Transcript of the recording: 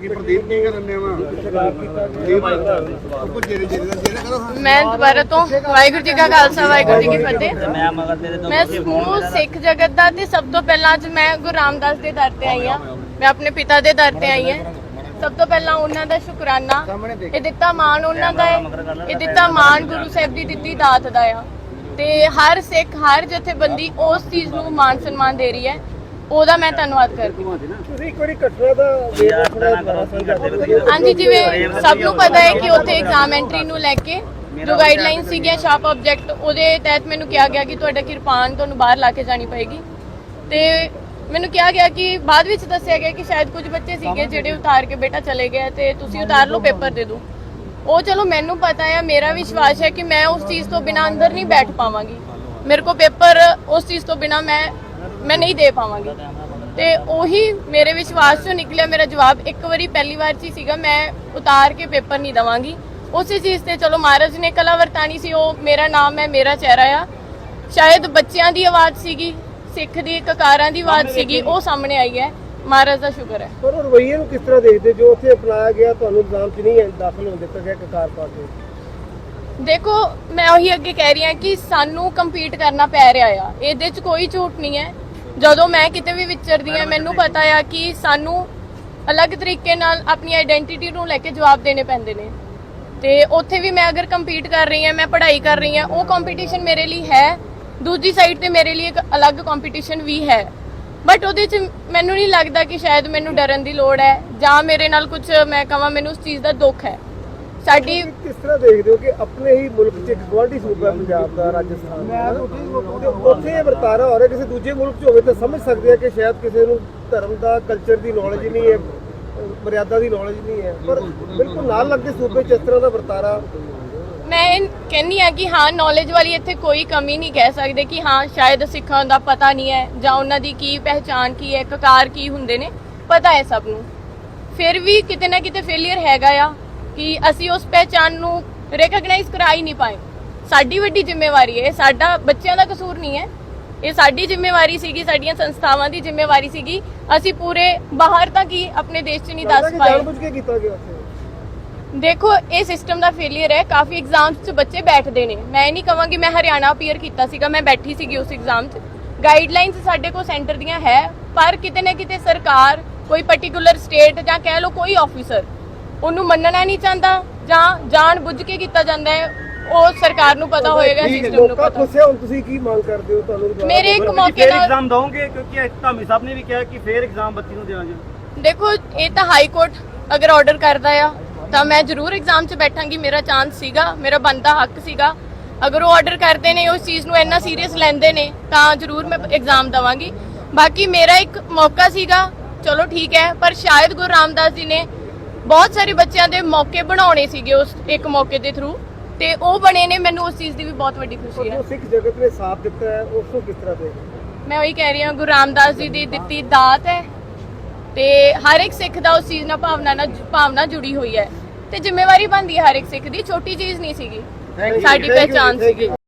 ਕੀ ਪ੍ਰਦੀਪ ਕੀ ਕਰਨ ਨੇ ਵਾ? ਉਹ ਜਿਹੜੇ ਜਿਹੜੇ ਦਾ ਜਿਹੜਾ ਕਰੋ ਮੈਂ ਦੁਬਾਰਾ ਤੋਂ ਵਾਹਿਗੁਰੂ ਜੀ ਕਾ ਖਾਲਸਾ ਵਾਹਿਗੁਰੂ ਜੀ ਕੀ ਫਤਿਹ। ਮੈਂ ਮਗਰ ਤੇਰੇ ਤੋਂ ਮੈਂ ਸਮੂਹ ਸਿੱਖ ਜਗਤ ਦਾ ਤੇ ਸਭ ਤੋਂ ਪਹਿਲਾਂ ਅੱਜ ਮੈਂ ਗੁਰੂ ਰਾਮਦਾਸ ਦੇ ਦਰ ਤੇ ਆਈ ਹਾਂ। ਮੈਂ ਆਪਣੇ ਪਿਤਾ ਦੇ ਦਰ ਤੇ ਆਈ ਹਾਂ। ਸਭ ਤੋਂ ਪਹਿਲਾਂ ਉਹਨਾਂ ਦਾ ਸ਼ੁਕਰਾਨਾ। ਇਹ ਦਿੱਤਾ ਮਾਣ ਉਹਨਾਂ ਦਾ ਹੈ। ਇਹ ਦਿੱਤਾ ਮਾਣ ਗੁਰੂ ਸਾਹਿਬ ਦੀ ਦਿੱਤੀ ਦਾਤ ਦਾ ਆ। ਤੇ ਹਰ ਸਿੱਖ ਹਰ ਜਥੇਬੰਦੀ ਉਸ ਚੀਜ਼ ਨੂੰ ਮਾਣ ਸਨਮਾਨ ਦੇ ਰਹੀ ਹੈ। ਉਹਦਾ ਮੈਂ ਧੰਨਵਾਦ ਕਰਦੀ ਹਾਂ। ਤੁਸੀਂ ਇੱਕ ਵਾਰੀ ਘਟਨਾ ਦਾ ਹਾਂਜੀ ਜਿਵੇਂ ਸਭ ਨੂੰ ਪਤਾ ਹੈ ਕਿ ਉੱਥੇ ਐਗਜ਼ਾਮ ਐਂਟਰੀ ਨੂੰ ਲੈ ਕੇ ਜੋ ਗਾਈਡਲਾਈਨ ਸੀਗੀਆਂ ਸ਼ਾਰਪ ਆਬਜੈਕਟ ਉਹਦੇ ਤਹਿਤ ਮੈਨੂੰ ਕਿਹਾ ਗਿਆ ਕਿ ਤੁਹਾਡਾ ਕਿਰਪਾਨ ਤੁਹਾਨੂੰ ਬਾਹਰ ਲਾ ਕੇ ਜਾਣੀ ਪਏਗੀ। ਤੇ ਮੈਨੂੰ ਕਿਹਾ ਗਿਆ ਕਿ ਬਾਅਦ ਵਿੱਚ ਦੱਸਿਆ ਗਿਆ ਕਿ ਸ਼ਾਇਦ ਕੁਝ ਬੱਚੇ ਸੀਗੇ ਜਿਹੜੇ ਉਤਾਰ ਕੇ ਬੇਟਾ ਚਲੇ ਗਏ ਤੇ ਤੁਸੀਂ ਉਤਾਰ ਲਓ ਪੇਪਰ ਦੇ ਦਿਓ। ਉਹ ਚਲੋ ਮੈਨੂੰ ਪਤਾ ਹੈ ਮੇਰਾ ਵਿਸ਼ਵਾਸ ਹੈ ਕਿ ਮੈਂ ਉਸ ਚੀਜ਼ ਤੋਂ ਬਿਨਾਂ ਅੰਦਰ ਨਹੀਂ ਬੈਠ ਪਾਵਾਂਗੀ। ਮੇਰੇ ਕੋ ਪੇਪਰ ਉਸ ਚੀਜ਼ ਤੋਂ ਬਿਨਾਂ ਮੈਂ ਮੈਂ ਨਹੀਂ ਦੇ ਪਾਵਾਂਗੀ। ਤੇ ਉਹੀ ਮੇਰੇ ਵਿਸ਼ਵਾਸ ਚੋਂ ਨਿਕਲਿਆ ਮੇਰਾ ਜਵਾਬ ਇੱਕ ਵਾਰੀ ਪਹਿਲੀ ਵਾਰ ਚ ਹੀ ਸੀਗਾ ਮੈਂ ਉਤਾਰ ਕੇ ਪੇਪਰ ਨਹੀਂ ਦਵਾਂਗੀ। ਉਸੇ ਚੀਜ਼ ਤੇ ਚਲੋ ਮਹਾਰਾਜ ਨੇ ਕਲਾ ਵਰਤਾਨੀ ਸੀ ਉਹ ਮੇਰਾ ਨਾਮ ਹੈ ਮੇਰਾ ਚਿਹਰਾ ਆ। ਸ਼ਾਇਦ ਬੱਚਿਆਂ ਦੀ ਆਵਾਜ਼ ਸੀਗੀ ਸਿੱਖ ਦੀ ਕਕਾਰਾਂ ਦੀ ਆਵਾਜ਼ ਸੀਗੀ ਉਹ ਸਾਹਮਣੇ ਆਈ ਹੈ। ਮਹਾਰਾਜ ਦਾ ਸ਼ੁਕਰ ਹੈ। ਪਰ ਰਵਈਏ ਨੂੰ ਕਿਸ ਤਰ੍ਹਾਂ ਦੇਖਦੇ? ਜੋ ਉੱਥੇ ਅਪਣਾਇਆ ਗਿਆ ਤੁਹਾਨੂੰ ਇਲਜ਼ਾਮ 'ਚ ਨਹੀਂ ਦਾਖਲ ਹੋਣ ਦਿੱਤਾ ਗਿਆ ਕਕਾਰ ਪਾ ਕੇ। ਦੇਖੋ ਮੈਂ ਉਹੀ ਅੱਗੇ ਕਹਿ ਰਹੀ ਹਾਂ ਕਿ ਸਾਨੂੰ ਕੰਪੀਟ ਕਰਨਾ ਪੈ ਰਿਹਾ ਆ। ਇਹਦੇ 'ਚ ਕੋਈ ਝੂਠ ਨਹੀਂ ਹੈ। ਜਦੋਂ ਮੈਂ ਕਿਤੇ ਵੀ ਵਿਚਰਦੀ ਹਾਂ ਮੈਨੂੰ ਪਤਾ ਆ ਕਿ ਸਾਨੂੰ ਅਲੱਗ ਤਰੀਕੇ ਨਾਲ ਆਪਣੀ ਆਇਡੈਂਟੀਟੀ ਨੂੰ ਲੈ ਕੇ ਜਵਾਬ ਦੇਣੇ ਪੈਂਦੇ ਨੇ। ਤੇ ਉੱਥੇ ਵੀ ਮੈਂ ਅਗਰ ਕੰਪੀਟ ਕਰ ਰਹੀ ਹਾਂ ਮੈਂ ਪੜ੍ਹਾਈ ਕਰ ਰਹੀ ਹਾਂ ਉਹ ਕੰਪੀਟੀਸ਼ਨ ਮੇਰੇ ਲਈ ਹੈ। ਦੂਜੀ ਸਾਈਡ ਤੇ ਮੇਰੇ ਲਈ ਇੱਕ ਅਲੱਗ ਕੰਪੀਟੀਸ਼ਨ ਵੀ ਹੈ। ਬਟ ਉਹਦੇ 'ਚ ਮੈਨੂੰ ਨਹੀਂ ਲੱਗਦਾ ਕਿ ਸ਼ਾਇਦ ਮੈਨੂੰ ਡਰਨ ਦੀ ਲੋੜ ਹੈ ਜਾਂ ਮੇਰੇ ਨਾਲ ਕੁਝ ਮੈਂ ਕਹਾਂ ਮੈਨੂੰ ਉਸ ਚੀਜ਼ ਦਾ ਦੁੱਖ ਹੈ। ਸਾਡੀ ਕਿਸ ਤਰ੍ਹਾਂ ਦੇਖਦੇ ਹੋ ਕਿ ਆਪਣੇ ਹੀ ਮੁਲਕ 'ਚ ਇੱਕ ਗੁਆਂਢੀ ਸੂਬਾ ਹੈ ਪੰਜਾਬ ਦਾ ਰਾਜਸਥਾਨ ਦਾ? ਉੱਥੇ ਇਹ ਵਰਤਾਰਾ ਹੋ ਰਿਹਾ ਕਿਸੇ ਦੂਜੇ ਮੁਲਕ 'ਚ ਹੋਵੇ ਤਾਂ ਸਮਝ ਸਕਦੇ ਆ ਕਿ ਸ਼ਾਇਦ ਕਿਸੇ ਨੂੰ ਧਰਮ ਦਾ ਕਲਚਰ ਦੀ ਨੌਲੇਜ ਨਹੀਂ ਹੈ ਮਰਿਆਦਾ ਦੀ ਨੌਲੇਜ ਨਹੀਂ ਹੈ। ਪਰ ਬਿਲਕੁਲ ਨਾਲ ਲੱਗਦੇ ਸੂਬੇ 'ਚ ਇਸ ਤਰ੍ਹਾਂ ਦਾ ਵਰਤਾਰਾ। ਮੈਂ ਕਹਿੰਨੀ ਆ ਕਿ ਹਾਂ ਨੌਲੇਜ ਵਾਲੀ ਇੱਥੇ ਕੋਈ ਕਮੀ ਨਹੀਂ ਕਹਿ ਸਕਦੇ ਕਿ ਹਾਂ ਸ਼ਾਇਦ ਸਿੱਖਾਂ ਦਾ ਪਤਾ ਨਹੀਂ ਹੈ ਜਾਂ ਉਹਨਾਂ ਦੀ ਕੀ ਪਹਿਚਾਨ ਕੀ ਹੈ ਕਕਾਰ ਕੀ ਹੁੰਦੇ ਨੇ ਪਤਾ ਹੈ ਸਭ ਨੂੰ। ਫਿਰ ਵੀ ਕਿਤੇ ਨਾ ਕਿਤੇ ਫੇਲਿਅਰ ਹੈਗਾ ਆ। ਕਿ ਅਸੀਂ ਉਸ ਪਹਿਚਾਨ ਨੂੰ ਰੈਕਗਨਾਈਜ਼ ਕਰਾ ਹੀ ਨਹੀਂ ਪਾਏ। ਸਾਡੀ ਵੱਡੀ ਜ਼ਿੰਮੇਵਾਰੀ ਹੈ ਸਾਡਾ ਬੱਚਿਆਂ ਦਾ ਕਸੂਰ ਨਹੀਂ ਹੈ। ਇਹ ਸਾਡੀ ਜ਼ਿੰਮੇਵਾਰੀ ਸੀਗੀ ਸਾਡੀਆਂ ਸੰਸਥਾਵਾਂ ਦੀ ਜ਼ਿੰਮੇਵਾਰੀ ਸੀਗੀ। ਅਸੀਂ ਪੂਰੇ ਬਾਹਰ ਤੱਕ ਹੀ ਆਪਣੇ ਦੇਸ਼ 'ਚ ਨਹੀਂ ਦੱਸ ਪਾਏ। ਜਾਣਬੁੱਝ ਕੇ ਕੀਤਾ ਗਿਆ ਉੱਥੇ। ਦੇਖੋ ਇਹ ਸਿਸਟਮ ਦਾ ਫੇਲਿਅਰ ਹੈ। ਕਾਫੀ ਐਗਜ਼ਾਮਸ 'ਚ ਬੱਚੇ ਬੈਠਦੇ ਨੇ। ਮੈਂ ਨਹੀਂ ਕਹਾਂਗੀ ਮੈਂ ਹਰਿਆਣਾ ਅਪੀਅਰ ਕੀਤਾ ਸੀਗਾ ਮੈਂ ਬੈਠੀ ਸੀਗੀ ਉਸ ਐਗਜ਼ਾਮ 'ਚ। ਗਾਈਡਲਾਈਨਸ ਸਾਡੇ ਕੋਲ ਸੈਂਟਰ ਦੀਆਂ ਹੈ ਪਰ ਕਿਤੇ ਨਾ ਕਿਤੇ ਸਰਕਾਰ ਕੋਈ ਪਾਰਟਿਕੂਲਰ ਸਟੇਟ ਜਾਂ ਕਹਿ ਲਓ ਕੋਈ ਆਫੀਸਰ ਉਹਨੂੰ ਮੰਨਣਾ ਨਹੀਂ ਚਾਹੁੰਦਾ ਜਾਂ ਜਾਣ ਬੁੱਝ ਕੇ ਕੀਤਾ ਜਾਂਦਾ ਹੈ ਉਹ ਸਰਕਾਰ ਨੂੰ ਪਤਾ ਹੋਏਗਾ ਸਿਸਟਮ ਨੂੰ ਮੌਕਾ ਪਤਾ। ਖੁੱਸਿਆ ਹੁਣ ਤੁਸੀਂ ਕੀ ਮੰਗ ਕਰਦੇ ਹੋ ਤੁਹਾਨੂੰ ਦੁਬਾਰਾ ਮੇਰੇ ਇੱਕ ਮੌਕੇ ਫੇਰ ਨਾਲ ਐਗਜ਼ਾਮ ਦਵੋਗੇ? ਕਿਉਂਕਿ ਧਾਮੀ ਸਾਹਿਬ ਨੇ ਵੀ ਕਿਹਾ ਕਿ ਫੇਰ ਐਗਜ਼ਾਮ ਬੱਚੀ ਨੂੰ ਦੇਣਾ ਜੀ ਦੇਖੋ ਇਹ ਤਾਂ ਹਾਈ ਕੋਰਟ ਅਗਰ ਆਰਡਰ ਕਰਦਾ ਆ ਤਾਂ ਮੈਂ ਜ਼ਰੂਰ ਐਗਜ਼ਾਮ 'ਚ ਬੈਠਾਂਗੀ ਮੇਰਾ ਚਾਂਸ ਸੀਗਾ ਮੇਰਾ ਬੰਦਾ ਹੱਕ ਸੀਗਾ। ਅਗਰ ਉਹ ਆਰਡਰ ਕਰਦੇ ਨੇ ਉਸ ਚੀਜ਼ ਨੂੰ ਇੰਨਾ ਸੀਰੀਅਸ ਲੈਂਦੇ ਨੇ ਤਾਂ ਜ਼ਰੂਰ ਮੈਂ ਐਗਜ਼ਾਮ ਦਵਾਂਗੀ। ਬਾਕੀ ਮੇਰਾ ਇੱਕ ਮੌਕਾ ਸੀਗਾ ਚਲੋ ਠੀਕ ਹੈ ਪਰ ਸ਼ਾਇਦ ਗੁਰੂ ਰਾਮਦਾਸ ਜੀ ਨੇ ਬਹੁਤ ਸਾਰੇ ਬੱਚਿਆਂ ਦੇ ਮੌਕੇ ਬਣਾਉਣੇ ਸੀਗੇ ਉਸ ਇੱਕ ਮੌਕੇ ਦੇ ਥਰੂ ਤੇ ਉਹ ਬਣੇ ਨੇ ਮੈਨੂੰ ਉਸ ਚੀਜ਼ ਦੀ ਵੀ ਬਹੁਤ ਵੱਡੀ ਖੁਸ਼ੀ ਹੈ ਜੋ ਸਿੱਖ ਜਗਤ ਨੇ ਸਾਥ ਦਿੱਤਾ ਹੈ ਉਸ ਨੂੰ ਕਿਸ ਤਰ੍ਹਾਂ ਦੇਖਦੇ? ਮੈਂ ਉਹੀ ਕਹਿ ਰਹੀ ਹਾਂ ਗੁਰੂ ਰਾਮਦਾਸ ਜੀ ਦੀ ਦਿੱਤੀ ਦਾਤ ਹੈ ਤੇ ਹਰ ਇੱਕ ਸਿੱਖ ਦਾ ਉਸ ਚੀਜ਼ ਨਾਲ ਭਾਵਨਾ ਨਾਲ ਭਾਵਨਾ ਜੁੜੀ ਹੋਈ ਹੈ ਤੇ ਜ਼ਿੰਮੇਵਾਰੀ ਬਣਦੀ ਹੈ ਹਰ ਇੱਕ ਸਿੱਖ ਦੀ ਛੋਟੀ ਚੀਜ਼ ਨਹੀਂ ਸੀਗੀ ਸਾਡੀ ਪਹਿਚਾਨ. ਸੀਗੀ